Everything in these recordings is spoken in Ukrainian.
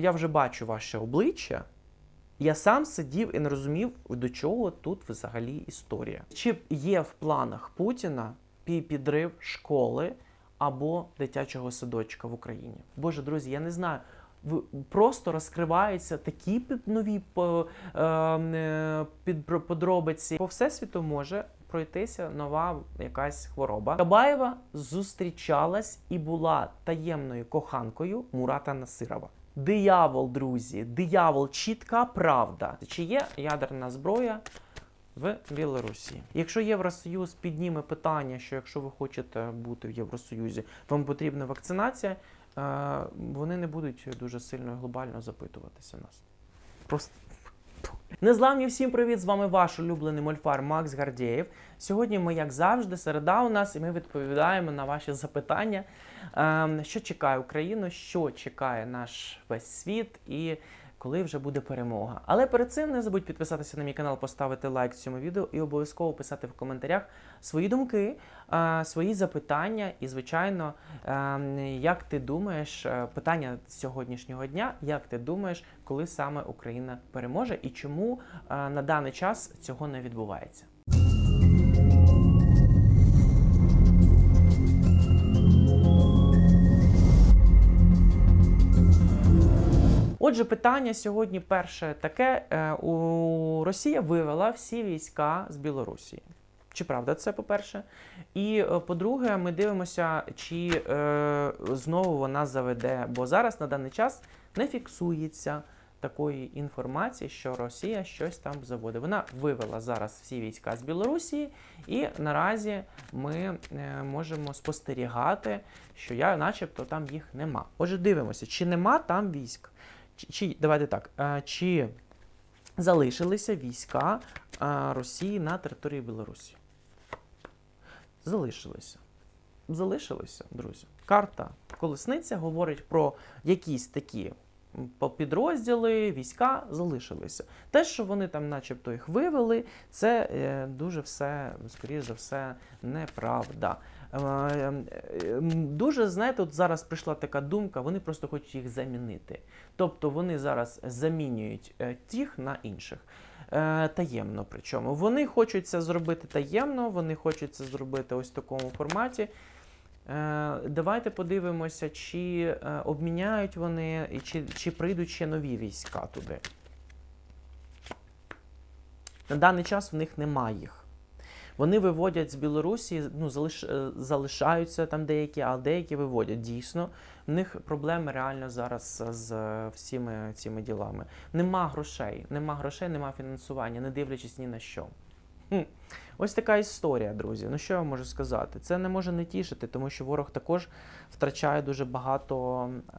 я вже бачу ваше обличчя. Я сам сидів і не розумів, до чого тут взагалі історія. Чи є в планах Путіна підрив школи або дитячого садочка в Україні? Боже, друзі, я не знаю. Просто розкриваються такі нові е, е, подробиці. По всесвіту може пройтися нова якась хвороба. Кабаєва зустрічалась і була таємною коханкою Мурата Насирова. Диявол, друзі, диявол, чітка правда. Чи є ядерна зброя в Білорусі? Якщо Євросоюз підніме питання, що якщо ви хочете бути в Євросоюзі, вам потрібна вакцинація, е, вони не будуть дуже сильно глобально запитуватися нас. Просто. Незламні всім привіт! З вами ваш улюблений мольфар Макс Гардєєв. Сьогодні ми, як завжди, середа у нас, і ми відповідаємо на ваші запитання, ем, що чекає Україну, що чекає наш весь світ і коли вже буде перемога. Але перед цим не забудь підписатися на мій канал, поставити лайк цьому відео і обов'язково писати в коментарях свої думки, свої запитання. І, звичайно, як ти думаєш, е, питання сьогоднішнього дня, як ти думаєш, коли саме Україна переможе і чому на даний час цього не відбувається? Отже, питання сьогодні перше таке: Е, у Росія вивела всі війська з Білорусі. Чи правда це по-перше? І е, по-друге, ми дивимося, чи е, знову вона заведе, бо зараз на даний час не фіксується такої інформації, що Росія щось там заводить. Вона вивела зараз всі війська з Білорусі, і наразі ми е, можемо спостерігати, що я, начебто, там їх нема. Отже, дивимося, чи нема там військ. Чи, давайте так, е, чи залишилися війська е, Росії на території Білорусі? Залишилися. Залишилися, друзі. Карта колесниця говорить про якісь такі підрозділи, війська залишилися. Те, що вони там, начебто, їх вивели, це е, дуже все, скоріш за все, неправда. Е, е, м, Дуже, знаєте, от зараз прийшла така думка, вони просто хочуть їх замінити. Тобто вони зараз замінюють е, тих на інших. Е, Таємно причому. Вони хочуть це зробити таємно, вони хочуть це зробити ось в такому форматі. Е, Давайте подивимося, чи обміняють вони, чи, чи прийдуть ще нові війська туди. На даний час в них немає їх. Вони виводять з Білорусі, ну, залиш, е, залишаються там деякі, а деякі виводять. Дійсно, в них проблеми реально зараз з е, всіми цими ділами. Нема грошей, нема грошей, нема фінансування, не дивлячись ні на що. Ось така історія, друзі. Ну що я можу сказати? Це не може не тішити, тому що ворог також втрачає дуже багато е,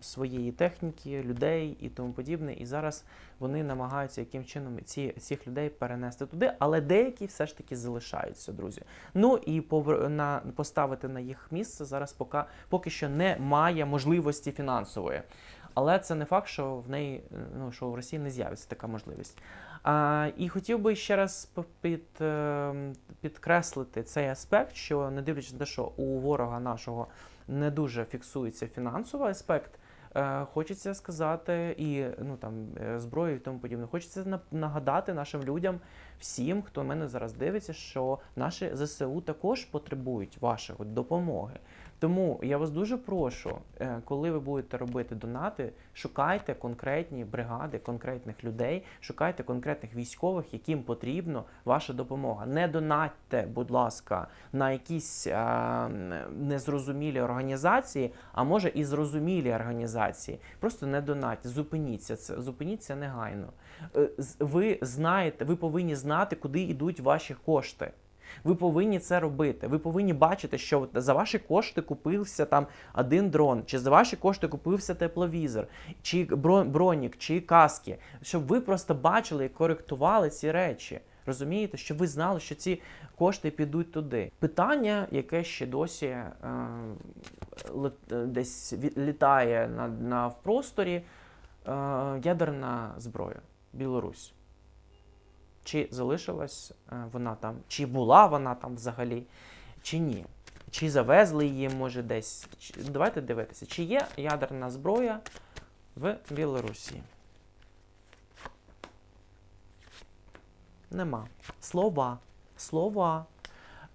своєї техніки, людей і тому подібне. І зараз вони намагаються яким чином ці, цих людей перенести туди, але деякі все ж таки залишаються, друзі. Ну і повер... на, поставити на їх місце зараз поки, поки що немає можливості фінансової. Але це не факт, що в неї е, ну що в Росії не з'явиться така можливість. А, і хотів би ще раз під, е, підкреслити цей аспект, що не дивлячись на те, що у ворога нашого не дуже фіксується фінансовий аспект. е, Хочеться сказати, і ну там зброю і тому подібне. Хочеться на- нагадати нашим людям, всім, хто мене зараз дивиться, що наші ЗСУ також потребують вашої допомоги. Тому я вас дуже прошу, е, коли ви будете робити донати, шукайте конкретні бригади, конкретних людей, шукайте конкретних військових, яким потрібна ваша допомога. Не донатьте, будь ласка, на якісь е, незрозумілі організації, а може і зрозумілі організації. Просто не донатьте, зупиніться це, зупиніться негайно. Е, Ви знаєте, ви повинні знати, куди йдуть ваші кошти. Ви повинні це робити. Ви повинні бачити, що за ваші кошти купився там один дрон, чи за ваші кошти купився тепловізор, чи бро- бронік, чи каски. Щоб ви просто бачили і коректували ці речі. Розумієте, щоб ви знали, що ці кошти підуть туди. Питання, яке ще досі е, десь літає на, на в просторі, е, ядерна зброя, Білорусь. Чи залишилась е, вона там, чи була вона там взагалі, чи ні. Чи завезли її, може, десь. Давайте дивитися, чи є ядерна зброя в Білорусі? Нема. Слова. Слова.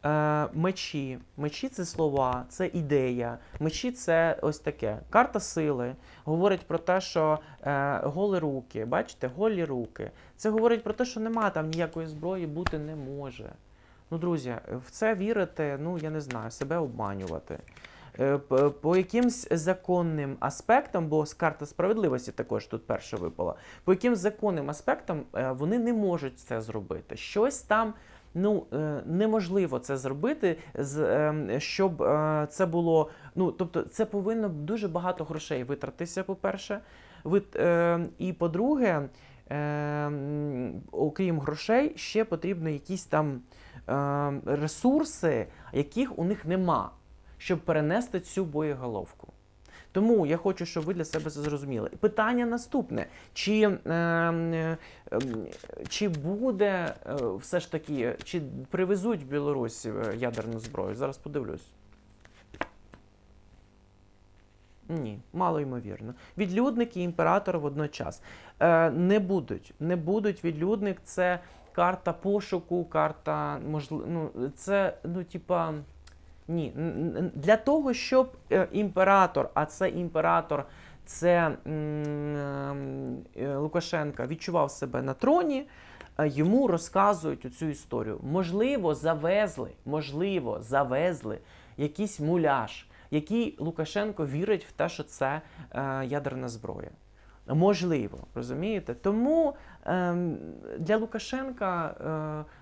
Е, мечі. Мечі це слова, це ідея. Мечі це ось таке. Карта сили говорить про те, що е, голі руки, бачите, голі руки. Це говорить про те, що нема там ніякої зброї бути не може. Ну, друзі, в це вірити, ну я не знаю, себе обманювати. Е, По якимсь законним аспектам, бо карта справедливості також тут перша випала, по якимсь законним аспектам е, вони не можуть це зробити. Щось там ну, е, неможливо це зробити, з, е, щоб е, це було. Ну, тобто, це повинно дуже багато грошей витратитися, по-перше. Вит- е, І по-друге, е, окрім грошей, ще потрібно якісь там ресурси, яких у них нема, щоб перенести цю боєголовку. Тому я хочу, щоб ви для себе це зрозуміли. Питання наступне: чи, е, е, чи буде е, все ж таки, чи привезуть в Білорусь е, ядерну зброю? Зараз подивлюсь. Ні, мало ймовірно. Відлюдник і імператор водночас. Е, не будуть. Не будуть відлюдник. Це карта пошуку, карта можливо. Ну, це, ну, типа. Ні. Для того, щоб е, імператор, а це імператор, це е, Лукашенка, відчував себе на троні, е, йому розказують цю історію. Можливо, завезли, можливо, завезли якийсь муляж, який Лукашенко вірить в те, що це ядерна зброя. Можливо, розумієте? Тому ем, для Лукашенка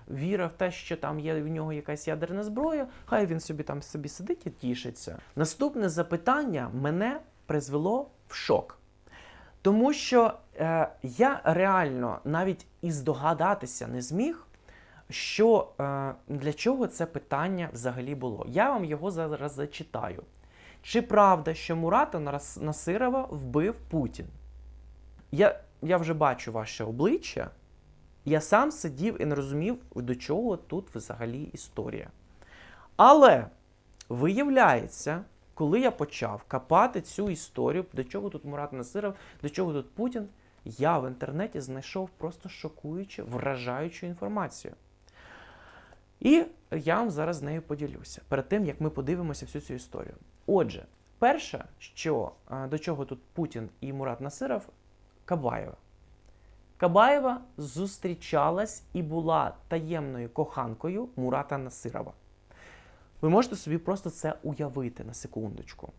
е, віра в те, що там є в нього якась ядерна зброя, хай він собі там собі сидить і тішиться. Наступне запитання мене призвело в шок. Тому що е, я реально навіть і здогадатися не зміг, що е, для чого це питання взагалі було. Я вам його зараз зачитаю. Чи правда, що Мурата Насирова вбив Путін? Я, я вже бачу ваше обличчя. Я сам сидів і не розумів, до чого тут взагалі історія. Але виявляється, коли я почав копати цю історію, до чого тут Мурат Насиров, до чого тут Путін, я в інтернеті знайшов просто шокуючу, вражаючу інформацію. І я вам зараз з нею поділюся перед тим, як ми подивимося всю цю історію. Отже, перше, що е, до чого тут Путін і Мурат Насиров, Кабаєва. Кабаєва зустрічалась і була таємною коханкою Мурата Насирова. Ви можете собі просто це уявити на секундочку.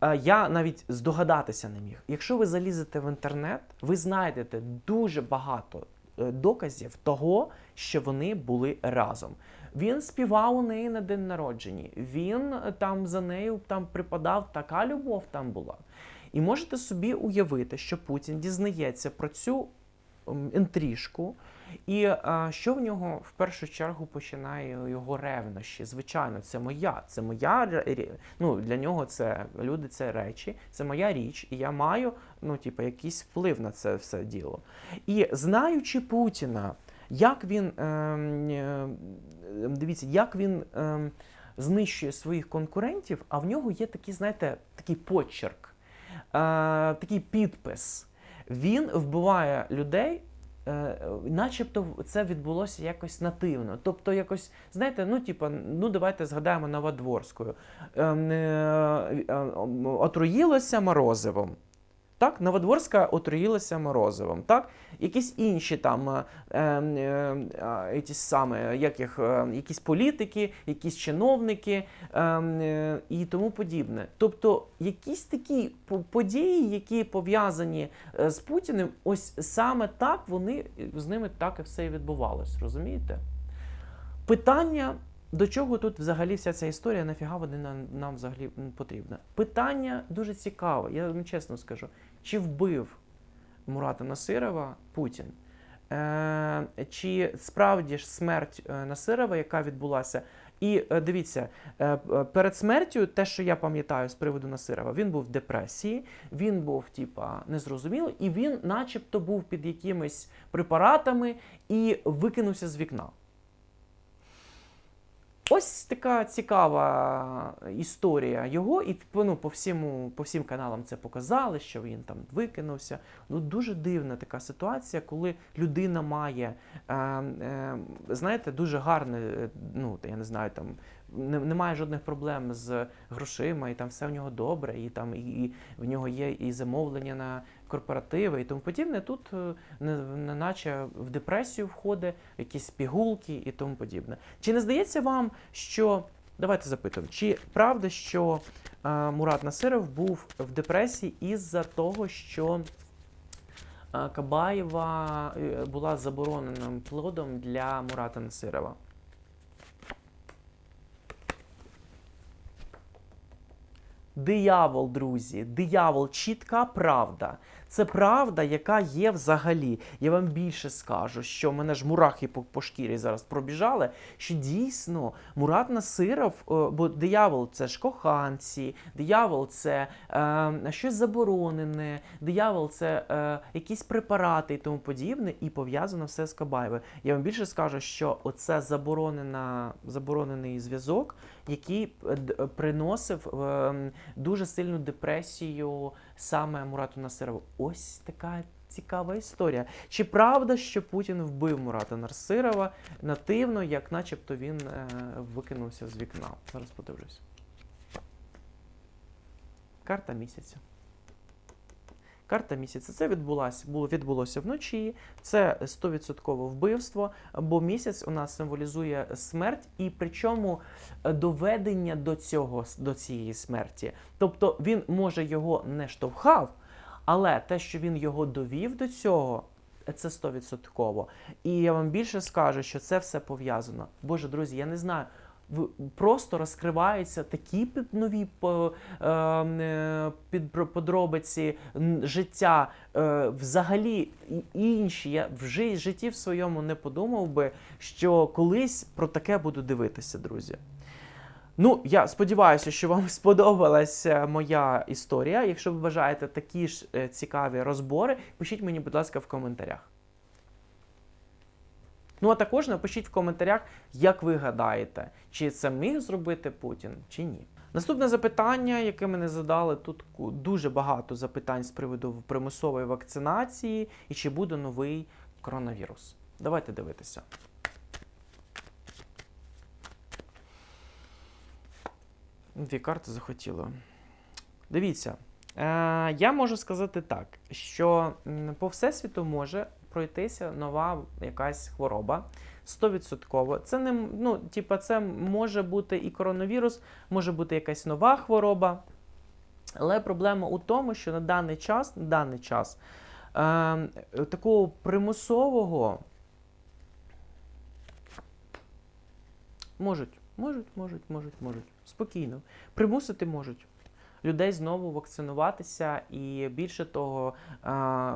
Е, Я навіть здогадатися не міг. Якщо ви залізете в інтернет, ви знайдете дуже багато е, доказів того, що вони були разом. Він співав у неї на день народження. Він е, там за нею там припадав, така любов там була. І можете собі уявити, що Путін дізнається про цю м, інтрижку, і а, що в нього в першу чергу починає його ревнощі. Звичайно, це моя, це моя ну, для нього це люди, це речі, це моя річ, і я маю ну, типу, якийсь вплив на це все діло. І знаючи Путіна, як він ем, е, дивіться, як він ем, знищує своїх конкурентів, а в нього є такий, знаєте, такий почерк, е, такий підпис. Він вбиває людей. е, Начебто це відбулося якось нативно. Тобто, якось, знаєте, ну, типа, ну давайте згадаємо Новодворською. Е, е, е, Отруїлося морозивом. Так, Новодворська отруїлася морозивом. Так, якісь інші там е, е, е, ті саме, яких, е, якісь політики, якісь чиновники і тому подібне. Тобто, якісь такі події, які пов'язані з Путіним, ось саме так вони з ними так і все і відбувалось. Розумієте? Питання. До чого тут взагалі вся ця історія, нафіга вона нам, взагалі потрібна? Питання дуже цікаве, я вам чесно скажу. Чи вбив Мурата Насирова Путін? Е, чи справді ж смерть е, Насирова, яка відбулася? І е, дивіться, е, перед смертю, те, що я пам'ятаю з приводу Насирова, він був в депресії, він був, типа, незрозумілий, і він, начебто, був під якимись препаратами і викинувся з вікна. Ось така цікава історія його, і ну, по, всьому, по всім каналам це показали, що він там викинувся. Ну, дуже дивна така ситуація, коли людина має, е, е, знаєте, дуже гарне, е, ну, я не знаю, там не- немає жодних проблем з грошима, і там все в нього добре, і там і, і в нього є і замовлення на корпоративи і тому подібне. Тут е, не, не наче в депресію входить, якісь пігулки і тому подібне. Чи не здається вам, що давайте запитуємо, чи правда, що е, Мурат Насиров був в депресії із-за того, що е, Кабаєва е, була забороненим плодом для Мурата Насирова? Диявол, друзі, диявол, чітка правда. Це правда, яка є взагалі. Я вам більше скажу, що мене ж мурахи по, по шкірі зараз пробіжали. Що дійсно Мурат Насиров, е, бо диявол це ж коханці, диявол це е, щось заборонене, диявол це е, якісь препарати і тому подібне, і пов'язано все з Кабаєвою. Я вам більше скажу, що оце заборонена, заборонений зв'язок, який е, приносив е, дуже сильну депресію саме Мурату Насирову. Ось така цікава історія. Чи правда, що Путін вбив Мурата Насирова нативно, як начебто він е, викинувся з вікна? Зараз подивлюсь. Карта місяця. Карта місяця. Це відбулося, було, відбулося вночі. Це 100% вбивство, бо місяць у нас символізує смерть, і причому е, доведення до цього, до цієї смерті. Тобто він може його не штовхав, але те, що він його довів до цього. Це 100%. І я вам більше скажу, що це все пов'язано. Боже, друзі, я не знаю. Просто розкриваються такі нові подробиці життя, взагалі інші. Я в житті в своєму не подумав би, що колись про таке буду дивитися, друзі. Ну, я сподіваюся, що вам сподобалася моя історія. Якщо ви бажаєте такі ж е, цікаві розбори, пишіть мені, будь ласка, в коментарях. Ну, а також напишіть в коментарях, як ви гадаєте, чи це міг зробити Путін, чи ні. Наступне запитання, яке мене задали, тут дуже багато запитань з приводу примусової вакцинації і чи буде новий коронавірус. Давайте дивитися. Дві карти захотіло. Дивіться, е, я можу сказати так, що по всесвіту може пройтися нова якась хвороба. 100%. Це не ну, типа, це може бути і коронавірус, може бути якась нова хвороба. Але проблема у тому, що на даний час, на даний час е, такого примусового можуть, можуть, можуть, можуть, можуть. Спокійно. Примусити можуть. Людей знову вакцинуватися, і більше того, е,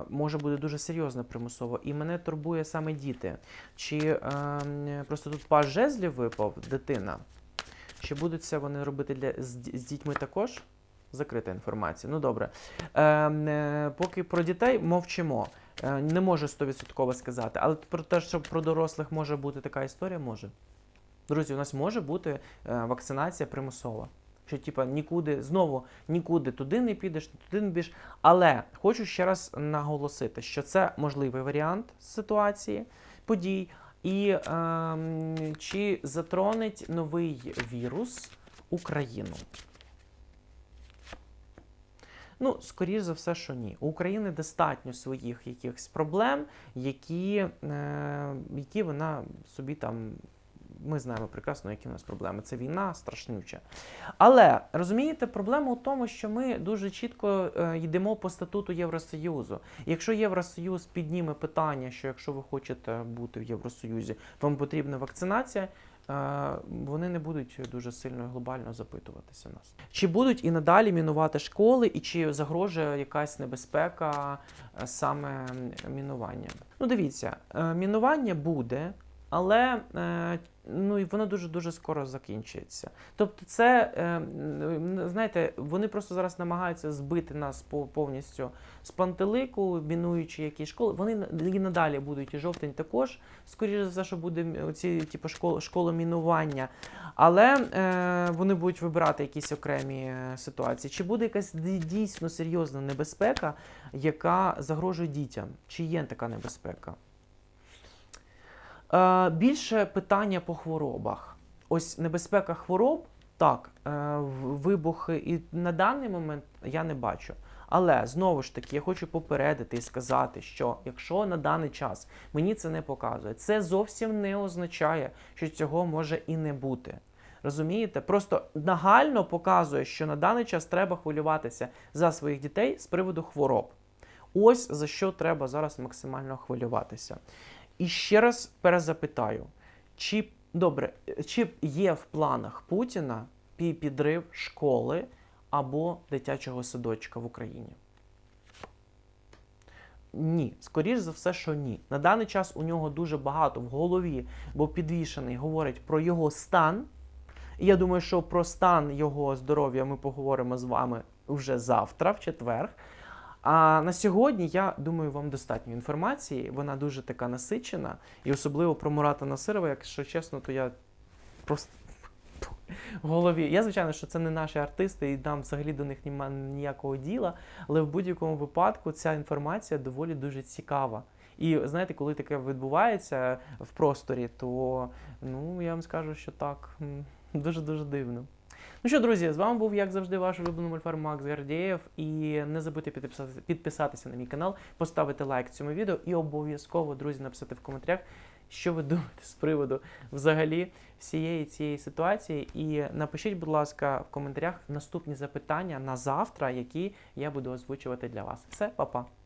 може бути дуже серйозно примусово. І мене турбує саме діти. Чи е, просто тут паж жезлів випав, дитина. Чи будуть це вони робити для, з, дітьми також? Закрита інформація. Ну добре. Е, е, поки про дітей мовчимо. Е, не можу 100% сказати. Але про те, що про дорослих може бути така історія, може. Друзі, у нас може бути вакцинація примусова. Що, типа, нікуди, знову нікуди туди не підеш, туди не підеш. Але хочу ще раз наголосити, що це можливий варіант ситуації, подій, і ем, чи затронеть новий вірус Україну. Ну, скоріш за все, що ні. У України достатньо своїх якихось проблем, які, е, які вона собі там. Ми знаємо прекрасно, які в нас проблеми. Це війна страшнюча. Але розумієте, проблема у тому, що ми дуже чітко е, йдемо по статуту Євросоюзу. Якщо Євросоюз підніме питання, що якщо ви хочете бути в Євросоюзі, вам потрібна вакцинація. е, Вони не будуть дуже сильно і глобально запитуватися нас. Чи будуть і надалі мінувати школи, і чи загрожує якась небезпека е, саме мінування? Ну, дивіться, мінування буде, але е, ну, воно дуже-дуже скоро закінчується. Тобто, це, е, знаєте, вони просто зараз намагаються збити нас по- повністю з пантелику, мінуючи якісь школи. Вони і надалі будуть, і жовтень також. Скоріше за все, що буде оці типу, школи, школи мінування. Але е, вони будуть вибирати якісь окремі е, ситуації. Чи буде якась дійсно серйозна небезпека, яка загрожує дітям? Чи є така небезпека? Е, більше питання по хворобах. Ось небезпека хвороб, так, е, вибухи і на даний момент я не бачу. Але знову ж таки, я хочу попередити і сказати, що якщо на даний час мені це не показує, це зовсім не означає, що цього може і не бути. Розумієте? Просто нагально показує, що на даний час треба хвилюватися за своїх дітей з приводу хвороб. Ось за що треба зараз максимально хвилюватися. І ще раз перезапитаю: чи добре, чи є в планах Путіна підрив школи або дитячого садочка в Україні? Ні, скоріш за все, що ні. На даний час у нього дуже багато в голові, бо підвішений говорить про його стан. І я думаю, що про стан його здоров'я ми поговоримо з вами вже завтра, в четвер. А на сьогодні я думаю, вам достатньо інформації. Вона дуже така насичена, і особливо про Мурата Насирова, якщо чесно, то я просто в голові. Я, звичайно, що це не наші артисти, і нам взагалі до них немає ніякого діла. Але в будь-якому випадку ця інформація доволі дуже цікава. І знаєте, коли таке відбувається в просторі, то ну я вам скажу, що так дуже-дуже дивно. Ну що, друзі, з вами був, як завжди, ваш улюблений мольфар Макс Гардієв. І не забудьте підписатися, на мій канал, поставити лайк цьому відео і обов'язково, друзі, написати в коментарях, що ви думаєте з приводу взагалі всієї цієї ситуації. І напишіть, будь ласка, в коментарях наступні запитання на завтра, які я буду озвучувати для вас. Все, па-па.